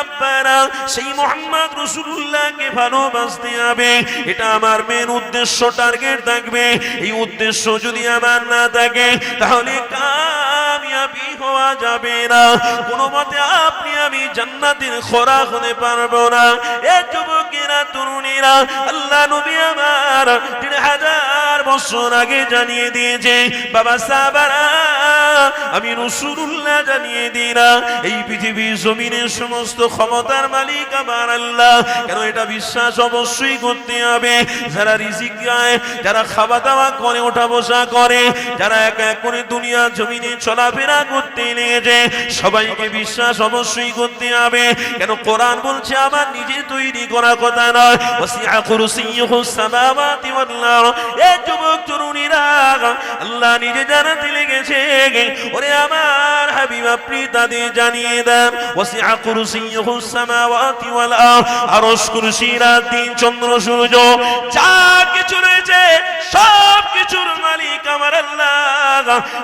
আব্বারা সেই মোহাম্মদ রসুল্লাহকে ভালোবাসতে হবে। এটা আমার মেন উদ্দেশ্য টার্গেট থাকবে। এই উদ্দেশ্য যদি আমার না থাকে, তাহলে কামিয়াবি হওয়া যাবে না। কোনো মতে আপনি আমি জান্নাতের খোরা হতে পারব না। এ যুবকেরা, তরুণীরা, আল্লাহ নবী আমার তিন হাজার বছর আগে জানিয়ে দিয়েছে, বাবা সাবারা আমি রসুল্লাহ জানিয়ে দিই না, এই পৃথিবীর জমিনের সমস্ত ক্ষমতার মালিক আমার আল্লাহ। কেন এটা বিশ্বাস অবশ্যই করতে হবে। যারা রিজিক গায় যারা খাওয়া দাওয়া করে, ওঠা বসা করে, যারা এক এক করে দুনিয়া জমিনে চলাফেরা করতে লেগেছে, সবাইকে বিশ্বাস অবশ্যই করতে হবে। কেন কোরআন বলছে, আমার নিজে তৈরি করা কথা নয়। যুবক, তরুণীরা, আল্লাহ নিজে জানাতে লেগেছে। ওরে আমার হাবিব, আপনি তাদের জানিয়ে দেন। ওয়াসিআ কুরসিয়ুহু সামাওয়াতি ওয়াল আরদ, আরশ কুরসি, রাত, দিন, চন্দ্র, সূর্য, যা কিছু রয়েছে, সব কিছুর মালিক আমার আল্লাহ।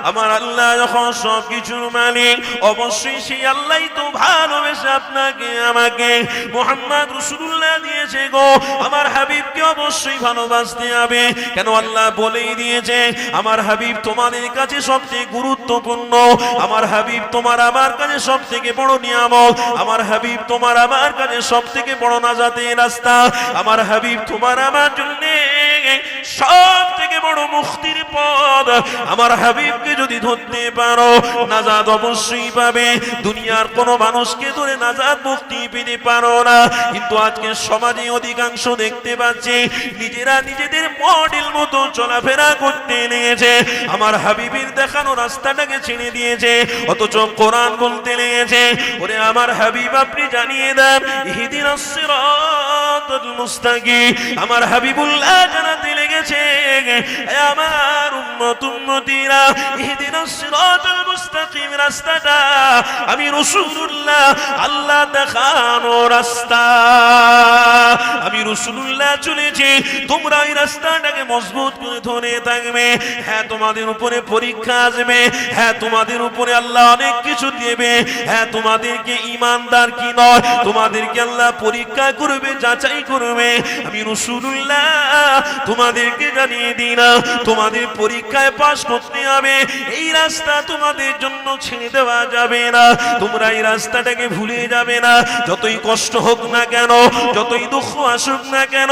আমার আল্লাহ যখন সব কিছুর মালিক, অবশ্যই সেই আল্লাহই তো ভালোবেসে আপনাকে, আমাকে মোহাম্মদ রসুল্লাহ দিয়েছে গো। আমার হাবিবকে অবশ্যই ভালোবাসতে হবে। কেন আল্লাহ বলেই দিয়েছে, আমার হাবিব তোমাদের কাছে সবচেয়ে গুরুত্বপূর্ণ। আমার হাবিব তোমার আমার কাছে সব থেকে বড় নিয়ামক আমার হাবিব তোমার আমার কাছে সব থেকে বড় না রাস্তা। আমার হাবিব তোমার আমার জন্য সব বড় মুক্তির পদ আমার হাবিবকে যদি ধরতে পারো নাজাদ অবশ্যই পাবে। দুনিয়ার কোন মানুষকে ধরে নাজাদ মুক্তি পেতে পারো না। কিন্তু আজকে সমাজে অধিকাংশ দেখতে পাচ্ছি, নিজেরা নিজেদের মডেল মতো চলাফেরা করতে লেগেছে। আমার হাবিবের দেখানো রাস্তাটাকে ছেড়ে দিয়েছে, অথচ কোরআন বলতে লেগেছে, ওরে আমার হাবিব, আপনি জানিয়ে দেন ইহিদিন সিরাতাল মুস্তাকিম আমার হাবিবুল্লাহ জানাতে লেগেছে আমার উম্মত উম্মতিরা ইহদিনাস সিরাতাল মুস্তাকিম রাস্তাটা আমি রাসূলুল্লাহ আল্লাহ দেখানো রাস্তা। আমি রাসূলুল্লাহ চলেছি, তোমরা এই রাস্তাটাকে মজবুত করে ধরে থাকবে। হ্যাঁ তোমাদের উপরে পরীক্ষা আসবে। হ্যাঁ তোমাদের উপরে আল্লাহ অনেক কিছু দেবে। হ্যাঁ তোমাদেরকে ইমানদার কি নয়? তোমাদেরকে আল্লাহ পরীক্ষা করবে, যাচাই করবে। আমি রসুল্লাহ তোমাদেরকে জানিয়ে দিই না, তোমাদের পরীক্ষায় পাশ করতে হবে। এই রাস্তা তোমাদের জন্য ছেড়ে দেওয়া যাবে না। তোমরা এই রাস্তাটাকে ভুলে যাবে না। যতই কষ্ট হোক না কেন, যতই দুঃখ আসুক না কেন,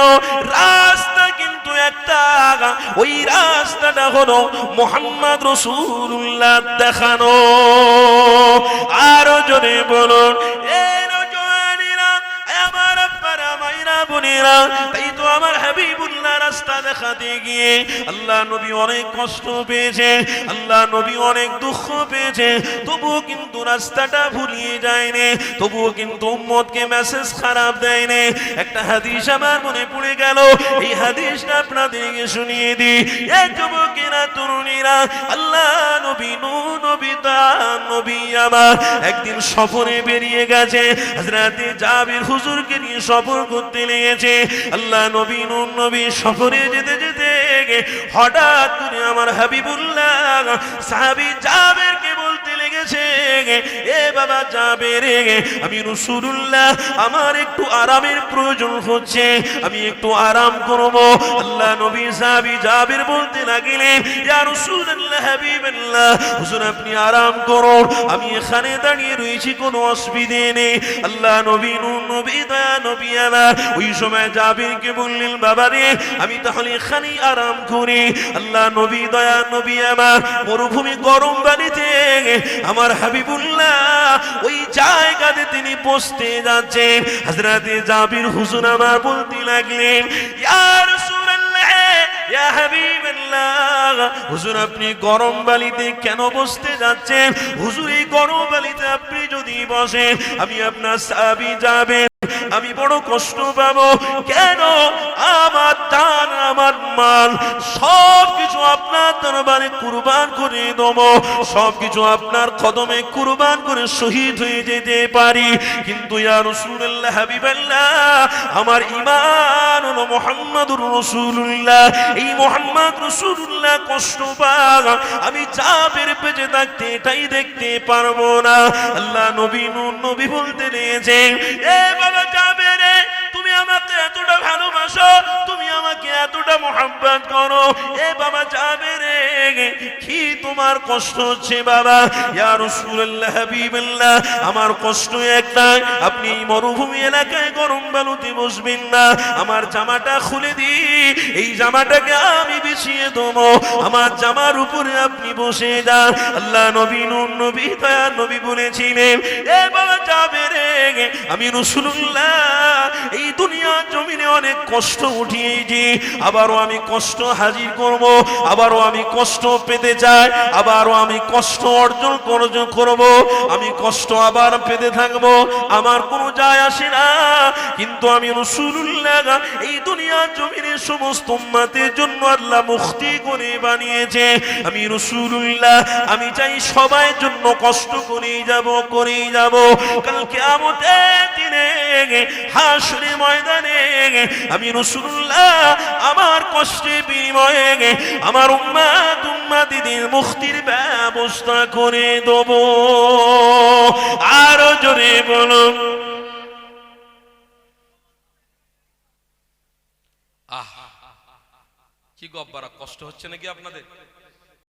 রাস্তা কিন্তু একটা ওই রাস্তাটা হলো মোহাম্মদ রসুল্লাহ দেখানো। আরও জনে বলুন এই বোনেরা, তাই তো আমার হাবিবুল্লাহ রাস্তা দেখাতে গিয়ে আল্লাহ নবী অনেক কষ্ট পেয়েছে আল্লাহ নবী অনেক দুঃখ পেয়েছে তবুও কিন্তু রাস্তাটা ভুলিয়ে যায়নি তবুও কিন্তু উম্মতকে মেসেজ খারাপ দেয়নি। একটা হাদিস আমার মনে পড়ে গেল এই হাদিসটা আপনাদেরকে শুনিয়ে দিই। এক যুবকেরা তরুণীরা আল্লাহ নবী নবী তার নবী আমার একদিন সফরে বেরিয়ে গেছে। হাজরাতে জাবির হুজুরকে নিয়ে সফর করতে লেগেছে। আল্লাহ নবী নুন নবী সফরে যেতে যেতে হঠাৎ করে আমার হাবিবুল্লাহ সাহাবি লেগেছে এ বাবা জাবের আমি রসুল্লাহ আমার একটু আরামের প্রয়োজন হচ্ছে, আমি একটু আরাম করব। আল্লাহ নবী সাহাবী বলতে লাগিলেন আপনি আরাম করুন, আমি এখানে দাঁড়িয়ে রয়েছি, কোনো অসুবিধে নেই। আল্লাহ নবী নবী, দয়া নবী ওই সময় বললেন, বাবা রে, আমি তাহলে এখানেই আরাম করি। আল্লাহ নবী, দয়া নবী মরুভূমি গরম বাড়িতে আমার হাবিবুল্লাহ, ওই জায়গাতে তিনি বসতে যাচ্ছেন হাজরাতে জাবির হুজুর আমার বলতে লাগলেন, ইয়া ইয়া হাবিবাল্লাহ, হুজুর আপনি গরম বালিতে কেন বসতে যাচ্ছেন? হুজুর, এই গরম বালিতে আপনি যদি বসেন, আমি আপনার সাবি যাবেন। আমি বড় কষ্ট পাবো। কেন? আমার দান, আমার মাল সব কিছু আপনার দরবারে কুরবান করে দেব। সব কিছু আপনার কদমে কুরবান করে শহীদ হয়ে যেতে পারি। কিন্তু ইয়া রাসূলুল্লাহ হাবিবাল্লাহ, আমার হলো মুহাম্মাদুর রসুল্লাহ এই মোহাম্মদ রসুল্লাহ কষ্ট পাক। আমি চাপের পেজে থাকতে এটাই দেখতে পারব না। আল্লাহ নবী নবী বলতে নিয়েছে এ বাবা যাবে রে আমাকে এতটা ভালোবাসো, তুমি আমাকে এতটা মোহাম্মত করো। এ বাবা, যাবে রে? কি তোমার কষ্ট হচ্ছে বাবা? ইয়া রাসূলুল্লাহ, হাবিবাল্লাহ, আমার কষ্ট একটাই আপনি মরুভূমি এলাকায় গরম বালুতে বসবেন না। আমার জামাটা খুলে দি। এই জামাটাকে আমি বিছিয়ে দেবো। আমার জামার উপরে আপনি বসে যান। আল্লাহ নবী নূর, নবী দয়া নবী বলেছিলেন, এ বাবা, যাবে রে? আমি রসুল্লাহ এই দুনিয়ার জমিনে অনেক কষ্ট উঠিয়েছি। আবারও আমি কষ্ট হাজির করব, আবারও আমি কষ্ট পেতে চাই, আবারও আমি কষ্ট অর্জন করব, আমি কষ্ট আবার পেতে থাকব, আমার কোনো যায় আসে না। কিন্তু আমি রসুল্লাহ এই দুনিয়ার জমিনে সমস্ত উম্মাতের জন্য আল্লাহ মুক্তি করে বানিয়েছে। আমি রসুল্লাহ আমি চাই সবাই জন্য কষ্ট করেই যাব করেই যাব। কালকে আমতের দিনে হাসরে ময়দানে আমি রসুল্লাহ আমার কষ্টে বিনিময়ে আমার উম্মা তুম্মা দিদির মুক্তির ব্যবস্থা করে দেব। আরও জোরে আহ, কি গব্বারা কষ্ট হচ্ছে নাকি আপনাদের?